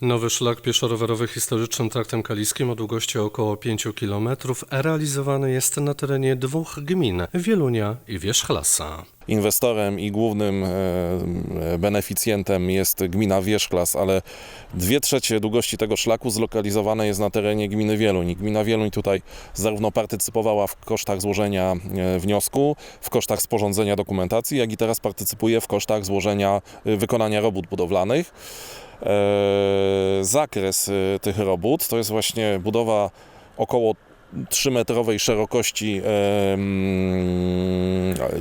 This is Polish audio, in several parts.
Nowy szlak pieszo-rowerowy historycznym traktem kaliskim o długości około 5 km realizowany jest na terenie dwóch gmin Wielunia i Wierzchlasa. Inwestorem i głównym e, beneficjentem jest gmina Wierzchlas, ale dwie trzecie długości tego szlaku zlokalizowane jest na terenie gminy Wieluń. Gmina Wieluń tutaj zarówno partycypowała w kosztach złożenia e, wniosku, w kosztach sporządzenia dokumentacji, jak i teraz partycypuje w kosztach złożenia, e, wykonania robót budowlanych. E, Zakres e, tych robót to jest właśnie budowa około 3-metrowej szerokości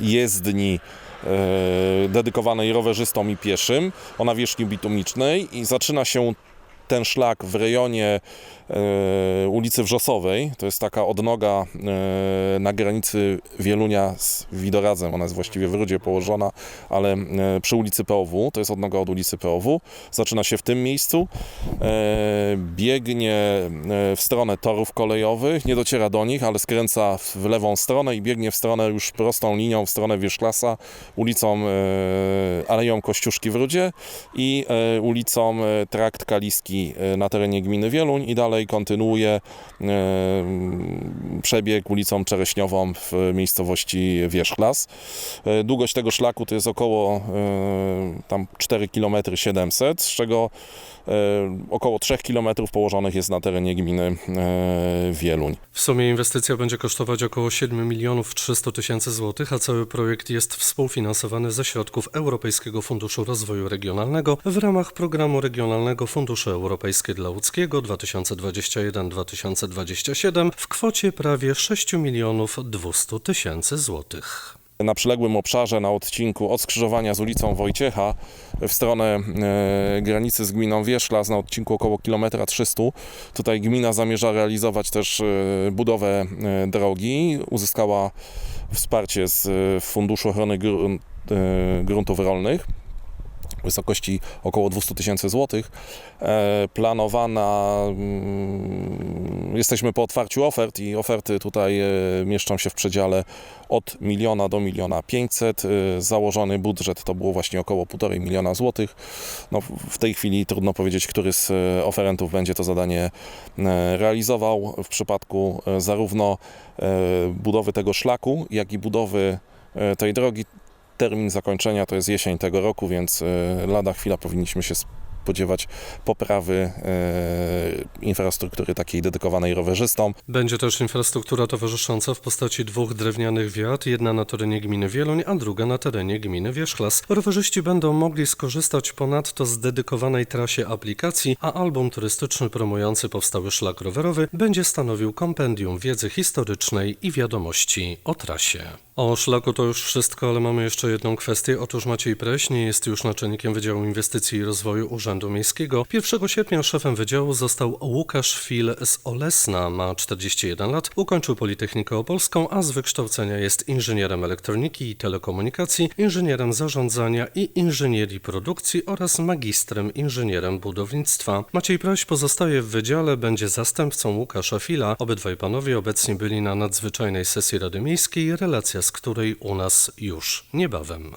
jezdni e, dedykowanej rowerzystom i pieszym o nawierzchni bitumicznej i zaczyna się ten szlak w rejonie e, ulicy Wrzosowej. To jest taka odnoga e, na granicy Wielunia z Widoradzem. Ona jest właściwie w Rudzie położona, ale e, przy ulicy POW. To jest odnoga od ulicy POW. Zaczyna się w tym miejscu. Biegnie w stronę torów kolejowych. Nie dociera do nich, ale skręca w lewą stronę i biegnie w stronę już prostą linią w stronę Wierzchlasa, ulicą Aleją Kościuszki w Rudzie i ulicą Trakt Kaliski e, na terenie gminy Wieluń i dalej kontynuuje e, przebieg ulicą Czereśniową w miejscowości Wierzchlas. E, Długość tego szlaku to jest około tam 4 km 700, z czego około 3 km położonych jest na terenie gminy Wieluń. W sumie inwestycja będzie kosztować około 7 milionów 300 tysięcy złotych, a cały projekt jest współfinansowany ze środków Europejskiego Funduszu Rozwoju Regionalnego w ramach Programu Regionalnego Fundusze Europejskie dla Łódzkiego 2021-2027 w kwocie prawie 6 milionów 200 tysięcy złotych. na przyległym obszarze na odcinku od skrzyżowania z ulicą Wojciecha w stronę e, granicy z gminą Wierzchlas na odcinku około kilometra 300. Tutaj gmina zamierza realizować też e, budowę e, drogi. Uzyskała wsparcie z e, Funduszu Ochrony e, Gruntów Rolnych wysokości około 200 tysięcy złotych. E, Planowana, mm, jesteśmy po otwarciu ofert i oferty tutaj e, mieszczą się w przedziale od miliona do miliona 500. E, Założony budżet to było właśnie około 1,5 miliona złotych. No, w- tej chwili trudno powiedzieć, który z oferentów będzie to zadanie realizował. W przypadku zarówno budowy tego szlaku, jak i budowy tej drogi termin zakończenia to jest jesień tego roku, więc e, lada chwila powinniśmy się spodziewać poprawy e, infrastruktury takiej dedykowanej rowerzystom. Będzie też infrastruktura towarzysząca w postaci dwóch drewnianych wiat, jedna na terenie gminy Wieluń, a druga na terenie gminy Wierzchlas. Rowerzyści będą mogli skorzystać ponadto z dedykowanej trasie aplikacji, a album turystyczny promujący powstały szlak rowerowy będzie stanowił kompendium wiedzy historycznej i wiadomości o trasie. O szlaku to już wszystko, ale mamy jeszcze jedną kwestię. Otóż Maciej Preś nie jest już naczelnikiem Wydziału Inwestycji i Rozwoju Urzędu Miejskiego. 1 sierpnia szefem wydziału został Łukasz Fil z Olesna. Ma 41 lat, ukończył Politechnikę Opolską, a z wykształcenia jest inżynierem elektroniki i telekomunikacji, inżynierem zarządzania i inżynierii produkcji oraz magistrem inżynierem budownictwa. Maciej Preś pozostaje w wydziale, będzie zastępcą Łukasza Fila. Obydwaj panowie obecni byli na nadzwyczajnej sesji Rady Miejskiej, relacja z której u nas już niebawem.